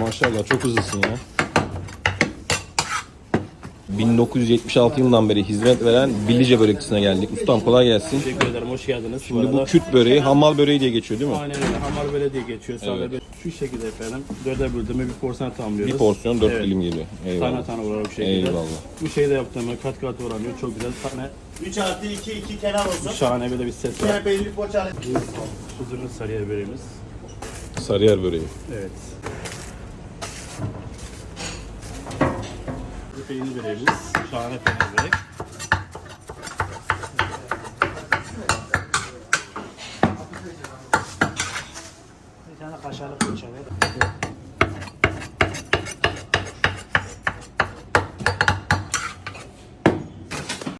maşallah çok hızlısın ya. 1976 yılından beri hizmet veren Billice börekçisine geldik. Ustam kolay gelsin. Teşekkür ederim. Hoş geldiniz. Şimdi bu arada. küt böreği, hammal böreği diye geçiyor değil mi? Aynen öyle. Hamar Belediye geçiyor. Sade Evet. Şu şekilde efendim. Dörde böldüğümü bir porsiyon tamamlıyoruz. Bir porsiyon 4 Evet. dilim geliyor. Eyvallah. Tane tane olarak bu şekilde. Eyvallah. Bu şeyde yaptığımı kat kat oranıyor. Çok güzel. Tane 3 artı 2, 2 kenar olsun. şahane böyle bir ses var. Yine peynirlik poğaça. Huzurlu sarıya böreğimiz. Sarıyer böreği. Evet. peynir vereceğiz. Şahane peynir verek. Bir tane kaşarlı poğaça ver.